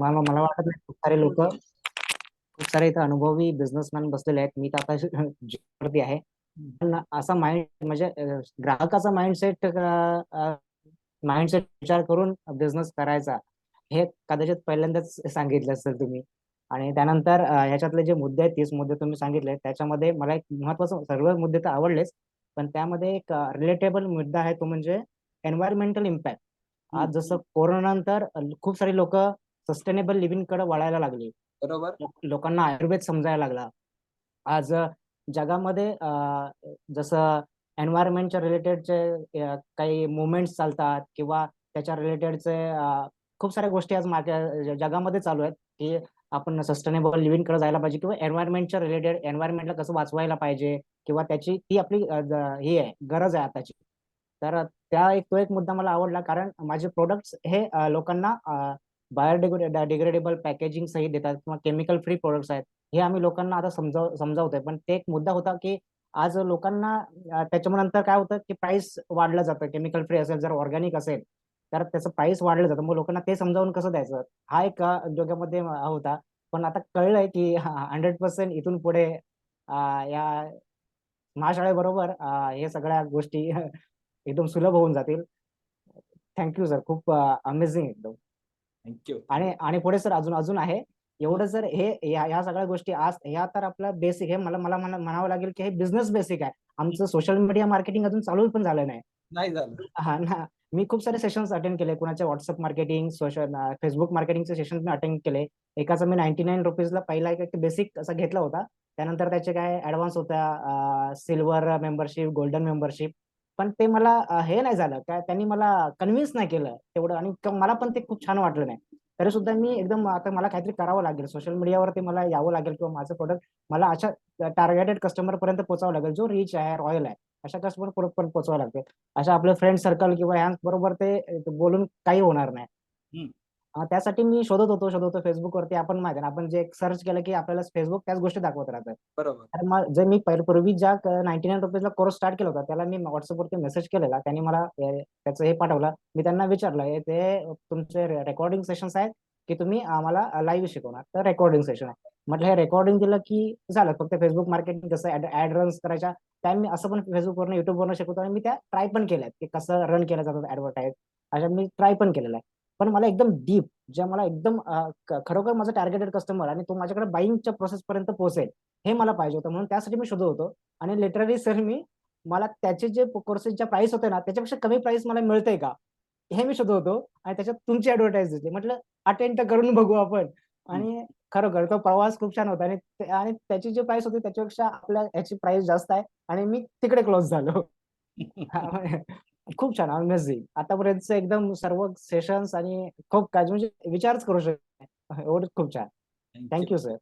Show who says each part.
Speaker 1: मला मला वाटत नाही खूप सारे लोक खूप सारे इथं अनुभवी बिझनेसमॅन बसलेले आहेत. मी तर आता वरती आहे. पण असा माइंड म्हणजे ग्राहकाचा माइंडसेट माइंडसेट विचार करून बिझनेस करायचा हे कदाचित पहिल्यांदाच सांगितलं असेल तुम्ही. आणि त्यानंतर ह्याच्यातले जे मुद्दे आहेत तीस मुद्दे तुम्ही सांगितले त्याच्यामध्ये मला एक महत्वाचं सर्व मुद्दे तर आवडलेच. पण त्यामध्ये एक रिलेटेबल मुद्दा आहे तो म्हणजे एन्व्हायरमेंटल इम्पॅक्ट आज जसं कोरोना नंतर खूप सारी लोक सस्टेनेबल लिव्हिंगकडे वळायला लागली.
Speaker 2: बरोबर.
Speaker 1: लोकांना आयुर्वेद समजायला लागला. आज जगामध्ये जसं एन्व्हायरमेंटच्या रिलेटेडचे काही मुवमेंट्स चालतात किंवा त्याच्या रिलेटेडचे खूप साऱ्या गोष्टी आज जगामध्ये चालू आहेत की आपण सस्टेनेबल लिव्हिंगकडे जायला पाहिजे किंवा एन्व्हायरमेंटच्या रिलेटेड एन्व्हायरमेंटला कसं वाचवायला पाहिजे किंवा त्याची ती आपली ही आहे गरज आहे आताची. तर त्या एक तो एक मुद्दा मला आवडला कारण माझे प्रोडक्ट्स हे लोकांना बायोडिग्रेडेबल पॅकेजिंग सहित देतात किंवा केमिकल फ्री प्रोडक्ट्स आहेत हे आम्ही लोकांना आता समजाव समजावतोय. पण ते एक मुद्दा होता की आज लोकांना त्याच्यामुळे नंतर काय होतं की प्राइस वाढलं जातं केमिकल फ्री असेल जर ऑर्गॅनिक असेल तर त्याचं प्राइस वाढलं जातं. मग लोकांना ते समजावून कसं द्यायचं? हा एक उद्योगामध्ये होता. पण आता कळलंय की हंड्रेड पर्सेंट इथून पुढे या महाशाळेबरोबर हे सगळ्या गोष्टी एकदम सुलभ होऊन जातील. थँक्यू सर खूप अमेझिंग एकदम.
Speaker 2: थँक्यू
Speaker 1: आणि आणि पुढे सर अजून अजून आहे. एवढं जर हे ह्या ह्या सगळ्या गोष्टी आज ह्या तर आपला बेसिक आहे. मला मला म्हणा- म्हणावं लागेल की हे बिझनेस बेसिक आहे. आमचं सोशल मीडिया मार्केटिंग अजून चालू पण झालं नाही.
Speaker 2: नाही झालं.
Speaker 1: हा ना. मी खूप सारे सेशन्स अटेंड केले. कुणाचे व्हॉट्सअप मार्केटिंग सोशल फेसबुक मार्केटिंगचे सेशन मी अटेंड केले. एकाचा मी नाईन्टी नाईन रुपीजला पहिला एक बेसिक असा घेतला होता. त्यानंतर त्याचे काय ऍडव्हान्स होत्या सिल्वर मेंबरशिप गोल्डन मेंबरशिप पण ते मला हे नाही झालं. काय त्यांनी मला कन्व्हिन्स नाही केलं तेवढं आणि मला पण ते खूप छान वाटलं नाही. तरी सुद्धा मी एकदम आता मला काहीतरी करावं लागेल. सोशल मीडियावरती मला यावं लागेल किंवा माझं प्रोडक्ट मला अशा टार्गेटेड कस्टमर पर्यंत पोहोचावं लागेल. जो रिच आहे रॉयल आहे अशा कस्टमर पर्यंत पोहोचावं लागते अशा आपलं फ्रेंड सर्कल किंवा ह्या बरोबर ते बोलून काही होणार नाही. अं, त्यासाठी मी शोधत होतो शोधत होतो फेसबुकवरती आपण माहिती आहे ना, आपण जे सर्च केलं की आपल्याला फेसबुक त्याच गोष्टी दाखवत राहतं
Speaker 2: बरोबर.
Speaker 1: तर मग जे मी पहिले पूर्वी ज्या नाईन्टी नाईन रुपीजला कोर्स स्टार्ट केला होता त्याला मी व्हॉट्सअपवरती मेसेज केलेला. त्यांनी मला अं, त्याचं हे पाठवलं. मी त्यांना विचारलं हे ते तुमचे रेकॉर्डिंग सेशन्स आहेत की तुम्ही आम्हाला लाईव्ह शिकवणार? तर रेकॉर्डिंग सेशन आहे. म्हटलं हे रेकॉर्डिंग दिलं की झालं. फक्त फेसबुक मार्केटिंग कसं ऍड रन्स करायच्या? त्या मी असं पण फेसबुकवरून युट्यूबवरून शिकवतो आणि मी त्या ट्राय पण केल्यात की कसं रन केलं जातं ऍडव्हर्टाईज अशा मी ट्राय पण केलेलं आहे. पण मला एकदम डीप ज्या मला एकदम खरोखर माझं टार्गेटेड कस्टमर आणि तो माझ्याकडे बाईंगच्या प्रोसेस पर्यंत पोहोचेल हे मला पाहिजे होतं. म्हणून त्यासाठी मी शोधत होतो. आणि लिटरली सर मी मला त्याचे जे कोर्सेसच्या प्राइस होते ना त्याच्यापेक्षा कमी प्राइस मला मिळतंय का? हे मी शोधत होतो आणि त्याच्यात तुमची ऍडव्हर्टाईज दिसली म्हटलं अटेंड करून बघू आपण. आणि खरोखर तो प्रवास खूप छान होता. आणि आणि त्याची जी प्राइस होती त्याच्यापेक्षा आपल्या याची प्राइस जास्त आहे. आणि मी तिकडे क्लोज झालो. खूप छान अमेझिंग आतापर्यंत एकदम सर्व सेशन्स आणि खूप काय म्हणजे विचारच करू शकत. एवढं खूप छान. Thank you sir